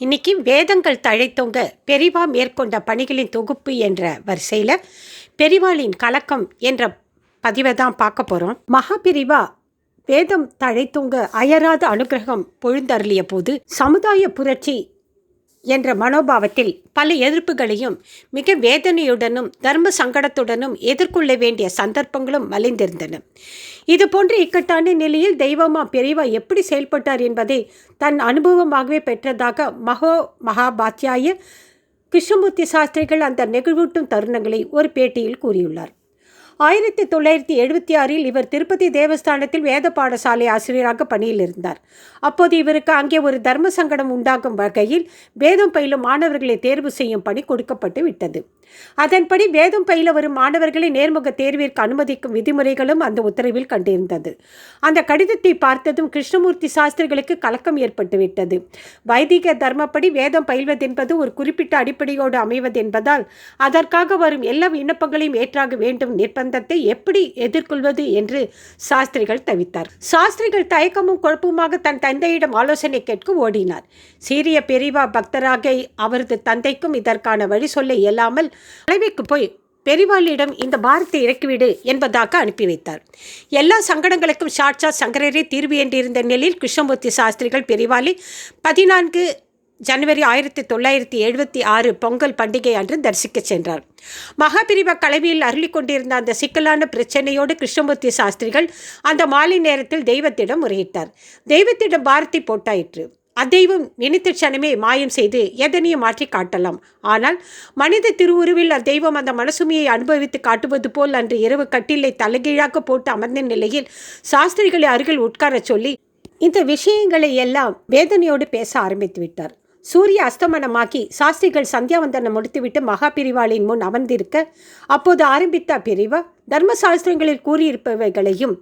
இன்னைக்கு வேதங்கள் தழைத்தோங்க. பெரிவா மேற்கொண்ட பணிகளின் தொகுப்பு என்ற வரிசையில் பெரிவாளின் கலக்கம் என்ற பதிவை தான் பார்க்க போகிறோம் மகாபிரிவா வேதம் தழைத்தோங்க அயராத அனுகிரகம் பொழுந்தருளிய போது சமுதாய புரட்சி என்ற மனோபாவத்தில் பல எதிர்ப்புகளையும் மிக வேதனையுடனும் தர்ம சங்கடத்துடனும் எதிர்கொள்ள வேண்டிய சந்தர்ப்பங்களும் மலிந்திருந்தன. இது போன்ற இக்கட்டான நிலையில் தெய்வமா பெரியவா எப்படி செயல்பட்டார் என்பதை தன் அனுபவமாகவே பெற்றதாக மகோ மகாபாத்தியாய கிருஷ்ணமூர்த்தி சாஸ்திரிகள் அந்த நெகிழ்வூட்டும் தருணங்களை ஒரு பேட்டியில் கூறியுள்ளார். ஆயிரத்தி தொள்ளாயிரத்தி எழுபத்தி ஆறில் இவர் திருப்பதி தேவஸ்தானத்தில் வேத பாடசாலை ஆசிரியராக பணியில் இருந்தார் அப்போது இவருக்கு அங்கே ஒரு தர்ம சங்கடம் உண்டாகும் வகையில் வேதம் பயிலும் மாணவர்களை தேர்வு செய்யும் பணி கொடுக்கப்பட்டு விட்டது. அதன்படி வேதம் பயில வரும் மாணவர்களை நேர்முக தேர்விற்கு அனுமதிக்கும் விதிமுறைகளும் அந்த உத்தரவில் கண்டிருந்தது. அந்த கடிதத்தை பார்த்ததும் கிருஷ்ணமூர்த்தி சாஸ்திரிகளுக்கு கலக்கம் ஏற்பட்டுவிட்டது வைதிக தர்மப்படி வேதம் பயில்வதென்பது ஒரு குறிப்பிட்ட அடிப்படையோடு அமைவதென்பதால் அதற்காக வரும் எல்லா விண்ணப்பங்களையும் ஏற்றாக வேண்டும் நிர்பந்தம் நிர்பந்தத்தை எப்படி எதிர்கொள்வது என்று சாஸ்திரிகள் தவித்தார். சாஸ்திரிகள் தயக்கமும் குழப்பமாக தன் தந்தையிடம் ஆலோசனை கேட்க ஓடினார். சீரிய பெரிவா பக்தராக அவரது தந்தைக்கும் இதற்கான வழி சொல்ல இயலாமல் மனைவிக்கு போய் பெரிவாளிடம் இந்த பாரத்தை இறக்கிவிடு என்பதாக அனுப்பி வைத்தார். எல்லா சங்கடங்களுக்கும் சாட்சா சங்கரரே தீர்வு என்றிருந்த நிலையில் கிருஷ்ணமூர்த்தி சாஸ்திரிகள் பெரிவாளி பதினான்கு ஜனவரி ஆயிரத்தி தொள்ளாயிரத்தி எழுபத்தி ஆறு பொங்கல் பண்டிகை அன்று தரிசிக்கச் சென்றார். மகாபிரிவ கலவியில் அருளி கொண்டிருந்த அந்த சிக்கலான பிரச்சனையோடு கிருஷ்ணமூர்த்தி சாஸ்திரிகள் அந்த மாலை நேரத்தில் தெய்வத்திடம் முறையிட்டார். தெய்வத்திடம் பாரத்தை போட்டாயிற்று. அத்தெய்வம் நினைத்த க்ஷணமே மாயம் செய்து எதனையும் மாற்றி காட்டலாம். ஆனால் மனித திருவுருவில் அத்தெய்வம் அந்த மனசுமையை அனுபவித்து காட்டுவது போல் அன்று இரவு கட்டிலை தலைகீழாக போட்டு அமர்ந்த நிலையில் சாஸ்திரிகளை அருகில் உட்காரச் சொல்லி இந்த விஷயங்களை எல்லாம் வேதனையோடு பேச ஆரம்பித்து விட்டார். சூரிய அஸ்தமனமாக்கி சாஸ்திரிகள் சந்தியாவந்தனம் முடித்துவிட்டு மகா பிரிவாளின் முன் அமர்ந்திருக்க அப்போது ஆரம்பித்த அப்பிரிவு தர்மசாஸ்திரங்களில் கூறியிருப்பவைகளையும்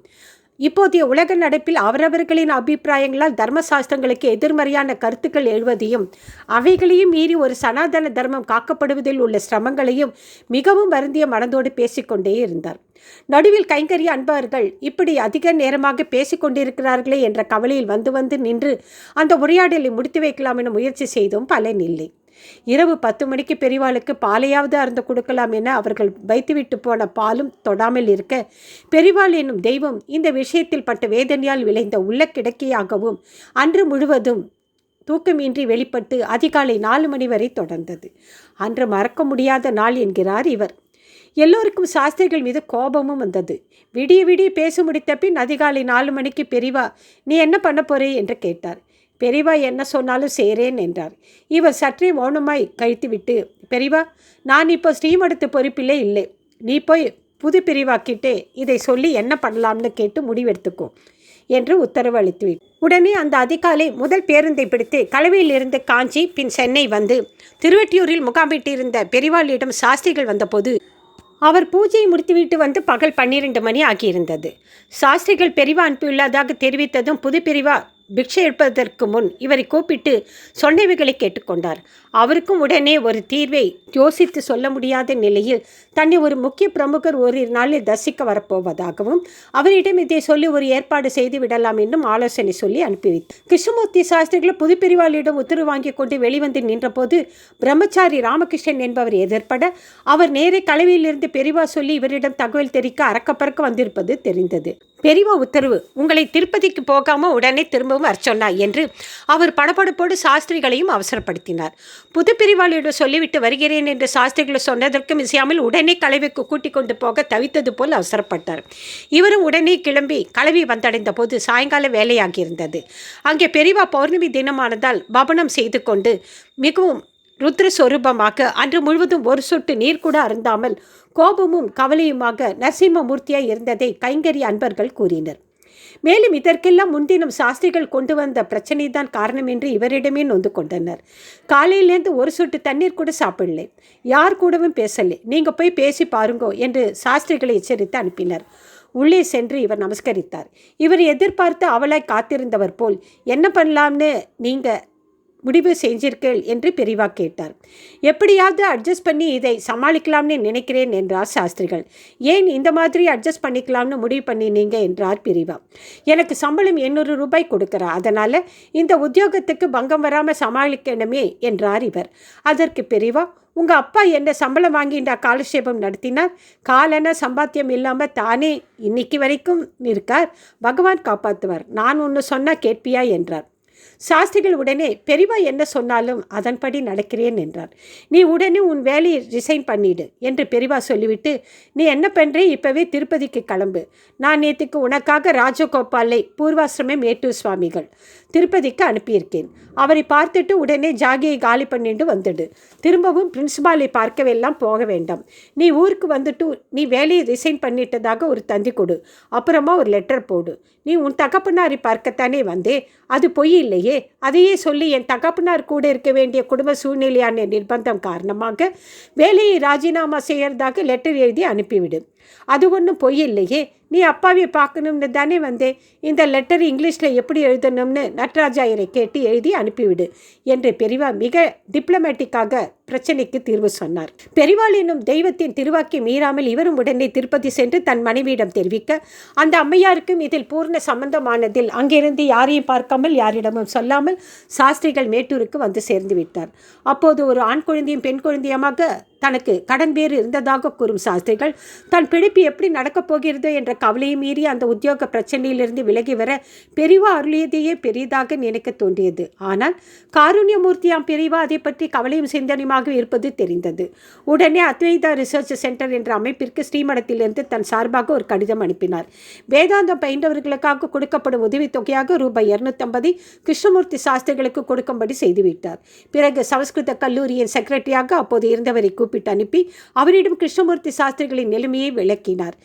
இப்போதைய உலக நடப்பில் அவரவர்களின் அபிப்பிராயங்களால் தர்மசாஸ்திரங்களுக்கு எதிர்மறையான கருத்துக்கள் எழுவதையும் அவைகளையும் மீறி ஒரு சனாதன தர்மம் காக்கப்படுவதில் உள்ள சிரமங்களையும் மிகவும் வருந்திய மனதோடு பேசிக்கொண்டே இருந்தார். நடுவில் கைங்கரிய அன்பர்கள் இப்படி அதிக நேரமாக பேசிக்கொண்டிருக்கிறார்களே என்ற கவலையில் வந்து வந்து நின்று அந்த உரையாடலை முடித்து வைக்கலாம் என முயற்சி செய்தும் பலனில்லை இரவு பத்து மணிக்கு பெரிவாளுக்கு பாலையாவது அருந்து கொடுக்கலாம் என அவர்கள் வைத்துவிட்டு போன பாலும் தொடாமல் இருக்க பெரிவாள் என்னும் தெய்வம் இந்த விஷயத்தில் பட்ட வேதனையால் விளைந்த உள்ள கிடக்கையாகவும் அன்று முழுவதும் தூக்கமின்றி வெளிப்பட்டு அதிகாலை நாலு மணி வரை தொடர்ந்தது. அன்று மறக்க முடியாத நாள் என்கிறார் இவர். எல்லோருக்கும் சாஸ்திரிகள் மீது கோபமும் வந்தது. விடிய விடிய பேசி முடித்த பின் அதிகாலை நாலு மணிக்கு பெரிவா நீ என்ன பண்ண போறே? என்று கேட்டார். பெரிவா என்ன சொன்னாலும் சேரேன் என்றார். இவர் சற்றே மௌனமாய் கழித்துவிட்டு பெரிவா நான் இப்போ ஸ்ரீமடத்து பொறுப்பிலே இல்லை. நீ போய் புது பிரிவாக்கிட்டே இதை சொல்லி என்ன பண்ணலாம்னு கேட்டு முடிவெடுத்துக்கோ என்று உத்தரவு அளித்து உடனே அந்த அதிகாலை முதல் பேருந்தை பிடித்து கலவையிலிருந்து காஞ்சி பின் சென்னை வந்து திருவெட்டியூரில் முகாமிட்டிருந்த பெரிவாளியிடம் சாஸ்திரிகள் வந்தபோது அவர் பூஜையை முடித்துவிட்டு வந்து பகல் பன்னிரண்டு மணி ஆகியிருந்தது. சாஸ்திரிகள் பெரிவா அனுப்பியுள்ளதாக தெரிவித்ததும் புது பிரிவா பிக்ஷை எடுப்பதற்கு முன் இவரை கூப்பிட்டு சொன்னவைகளை கேட்டுக்கொண்டார். அவருக்கும் உடனே ஒரு தீர்வை யோசித்து சொல்ல முடியாத நிலையில் தன்னை ஒரு முக்கிய பிரமுகர் ஓரிரு நாளில் தரிசிக்க வரப்போவதாகவும் அவரிடம் இதை சொல்லி ஒரு ஏற்பாடு செய்து விடலாம் என்றும் ஆலோசனை சொல்லி அனுப்பி வைத்தார் கிருஷ்ணமூர்த்தி சாஸ்திரிகள் புதுப்பிரிவாளியிடம் உத்தரவு வாங்கி கொண்டு வெளிவந்து நின்றபோது பிரம்மச்சாரி ராமகிருஷ்ணன் என்பவர் எதிர்ப்பட அவர் நேரே கலவையிலிருந்து பெரிவா சொல்லி இவரிடம் தகவல் தெரிவிக்க அறக்கப்பறக்க வந்திருப்பது தெரிந்தது. பெரிவா உத்தரவு. உங்களை திருப்பதிக்கு போகாமல் உடனே திரும்பவும் வர சொன்னார் என்று அவர் படபடப்போடு சாஸ்திரிகளையும் அவசரப்படுத்தினார். புது பிரிவாளியிடம் சொல்லிவிட்டு வருகிறேன் என்று சாஸ்திரிகள் சொன்னதற்கும் இசையாமல் உடனே கலவைக்கு கூட்டிக் கொண்டு போக தவித்தது போல் அவசரப்பட்டார். இவரும் உடனே கிளம்பி கலவி வந்தடைந்த போது சாயங்கால வேலையாகியிருந்தது. அங்கே பெரிவா பௌர்ணமி தினமானதால் பவனம் செய்து கொண்டு மிகவும் ருத்ரஸ்வரூபமாக அன்று முழுவதும் ஒரு சொட்டு நீர் கூட அருந்தாமல் கோபமும் கவலையுமாக நரசிம்மமூர்த்தியாய் இருந்ததை கைங்கரி அன்பர்கள் கூறினர். மேலும் இதற்கெல்லாம் முன்தினம் சாஸ்திரிகள் கொண்டு வந்த பிரச்சனை தான் காரணம் என்று இவரிடமே நொந்து கொண்டனர். காலையிலேருந்து ஒரு சொட்டு தண்ணீர் கூட சாப்பிடலை. யார் கூடவும் பேசலை. நீங்கள் போய் பேசி பாருங்கோ என்று சாஸ்திரிகளை எச்சரித்து அனுப்பினர். உள்ளே சென்று இவர் நமஸ்கரித்தார். இவர் எதிர்பார்த்து அவளாய் காத்திருந்தவர் போல் என்ன பண்ணலாம்னு நீங்கள் முடிவு செஞ்சீர்கள் என்று பெரிவா கேட்டார். எப்படியாவது அட்ஜஸ்ட் பண்ணி இதை சமாளிக்கலாம்னு நினைக்கிறேன் என்றார் சாஸ்திரிகள். ஏன் இந்த மாதிரி அட்ஜஸ்ட் பண்ணிக்கலாம்னு முடிவு பண்ணினீங்க என்றார் பிரிவா. எனக்கு சம்பளம் எண்ணூறு ரூபாய் கொடுக்குறா அதனால் இந்த உத்தியோகத்துக்கு பங்கம் வராமல் சமாளிக்கணுமே என்றார் இவர். அதற்கு பெரிவா உங்கள் அப்பா என்ன சம்பளம் வாங்கிண்டா காலக்ஷேபம் நடத்தினார்? காலன சம்பாத்தியம் இல்லாமல் தானே இன்னைக்கு வரைக்கும் இருக்கார் பகவான் காப்பாற்றுவார் நான் ஒன்று சொன்னால் கேட்பியா என்றார். சாஸ்திரிகள் உடனே பெரியவா என்ன சொன்னாலும் அதன்படி நடக்கிறேன் என்றார். நீ உடனே உன் வேலையை ரிசைன் பண்ணிடு என்று பெரியவா சொல்லிவிட்டு நீ என்ன பண்ணுறே இப்போவே திருப்பதிக்கு கிளம்பு. நான் நேற்றுக்கு உனக்காக ராஜகோபாலை பூர்வாசிரமம் மேட்டூர் சுவாமிகள் திருப்பதிக்கு அனுப்பியிருக்கேன். அவரை பார்த்துட்டு உடனே ஜாகியை காலி பண்ணிட்டு வந்துடு. திரும்பவும் பிரின்சிபாலை பார்க்கவெல்லாம் போக வேண்டாம். நீ ஊருக்கு வந்துட்டு நீ வேலையை ரிசைன் பண்ணிட்டதாக ஒரு தந்தி கொடு. அப்புறமா ஒரு லெட்டர் போடு. நீ உன் தகப்பனாரை பார்க்கத்தானே வந்தே? அது பொய் இல்லை. இல்லையே? அதையே சொல்லி என் தகப்பனார் கூட இருக்க வேண்டிய குடும்ப சூழ்நிலையான நிர்பந்தம் காரணமாக வேலையை ராஜினாமா செய்யறதாக லெட்டர் எழுதி அனுப்பிவிடும் அது ஒன்றும் பொய் இல்லையே. நீ அப்பாவை பார்க்கணும்னு தானே வந்தேன் இந்த லெட்டர் இங்கிலீஷில் எப்படி எழுதணும்னு நட்ராஜாயரை கேட்டு எழுதி அனுப்பிவிடு என்று பெரிவா மிக டிப்ளமேட்டிக்காக பிரச்சனைக்கு தீர்வு சொன்னார். பெரிவாள் என்னும் தெய்வத்தின் திருவாக்கி மீறாமல் இவரும் உடனே திருப்பதி சென்று தன் மனைவியிடம் தெரிவிக்க அந்த அம்மையாருக்கும் இதில் பூர்ண சம்பந்தமானதில் அங்கிருந்து யாரையும் பார்க்காமல் யாரிடமும் சொல்லாமல் சாஸ்திரிகள் மேட்டூருக்கு வந்து சேர்ந்து விட்டார். அப்போது ஒரு ஆண் குழந்தையும் பெண் குழந்தையமாக தனக்கு கடன் பேர் இருந்ததாக கூறும் சாஸ்திரிகள் தன் பிடிப்பு எப்படி நடக்கப் போகிறது என்ற கவலையை மீறி அந்த உத்தியோக பிரச்சனையிலிருந்து விலகி வர பெரிவா அருளியதையே பெரிதாக நினைக்க தோன்றியது. ஆனால் காருண்யமூர்த்தியாம் பெரிவா அதை பற்றி கவலையும் சிந்தனையுமாக இருப்பது தெரிந்தது. உடனே அத்வைதா ரிசர்ச் சென்டர் என்ற அமைப்பிற்கு ஸ்ரீமடத்திலிருந்து தன் சார்பாக ஒரு கடிதம் அனுப்பினார். வேதாந்தம் பயின்றவர்களுக்காக கொடுக்கப்படும் உதவித்தொகையாக ரூபாய் இருநூத்தம்பதை கிருஷ்ணமூர்த்தி சாஸ்திரிகளுக்கு கொடுக்கும்படி செய்துவிட்டார். பிறகு சமஸ்கிருத கல்லூரியின் செக்ரட்டரியாக அப்போது இருந்தவரை கூப்பிட்டு அனுப்பி அவரிடம் கிருஷ்ணமூர்த்தி சாஸ்திரிகளின் நிலைமையை விளக்கினார்.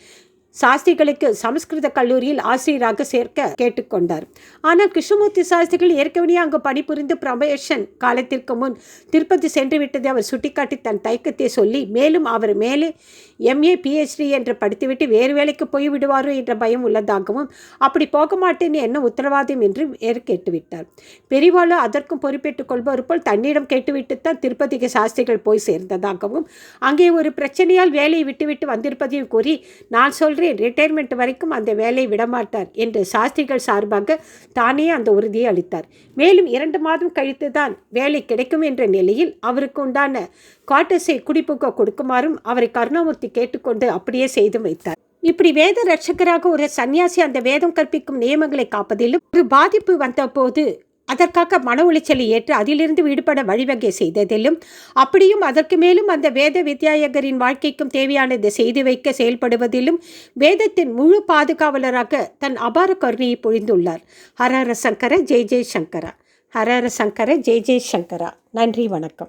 சாஸ்திரிகளுக்கு சமஸ்கிருத கல்லூரியில் ஆசிரியராக சேர்க்க கேட்டுக்கொண்டார். ஆனால் கிருஷ்ணமூர்த்தி சாஸ்திரிகள் ஏற்கனவே அங்கு பணிபுரிந்து ப்ரமேஷன் காலத்திற்கு முன் திருப்பதி சென்று விட்டதை அவர் சுட்டிக்காட்டி தன் தயக்கத்தை சொல்லி மேலும் அவர் மேலே எம்ஏ பிஹெச்டி என்று படித்துவிட்டு வேறு வேலைக்கு போய் விடுவாரோ என்ற பயம் உள்ளதாகவும் அப்படி போக மாட்டேன் என்ன உத்தரவாதம்? என்று வேறு கேட்டுவிட்டார். பெரிவாலோ அதற்கும் பொறுப்பேற்றுக் கொள்பவர் போல் தன்னிடம் கேட்டுவிட்டு தான் திருப்பதிக்கு சாஸ்திரிகள் போய் சேர்ந்ததாகவும் அங்கே ஒரு பிரச்சனையால் வேலையை விட்டுவிட்டு வந்திருப்பதையும் கூறி நான் சொல்கிறேன் ரிட்டையர்மெண்ட் வரைக்கும் அந்த வேலையை விடமாட்டார் என்று சாஸ்திரிகள் சார்பாக தானே அந்த உறுதியை அளித்தார். மேலும் இரண்டு மாதம் கழித்து தான் வேலை கிடைக்கும் என்ற நிலையில் அவருக்கு உண்டான குவார்ட்டர்ஸை குடிப்புக்க கொடுக்குமாறும் அவரை கருணாமூர்த்தி கேட்டுக்கொண்டு அப்படியே செய்து வைத்தார். இப்படி வேத ரட்சகராக ஒரு சன்னியாசி அந்த வேதம் கற்பிக்கும் நியமங்களை காப்பதிலும் ஒரு பாதிப்பு வந்தபோது அதற்காக மன உளைச்சலை ஏற்று அதிலிருந்து விடுபட வழிவகை செய்ததிலும் அப்படியும் அதற்கு மேலும் அந்த வேத வித்யாயகரின் வாழ்க்கைக்கும் தேவையானதை செய்து வைக்க செயல்படுவதிலும் வேதத்தின் முழு பாதுகாவலராக தன் அபார கருணையை பொழிந்துள்ளார். ஹரஹர சங்கர ஜெய் ஜெய் சங்கரா. ஹரஹர சங்கர ஜெய் ஜெய் சங்கரா. நன்றி வணக்கம்.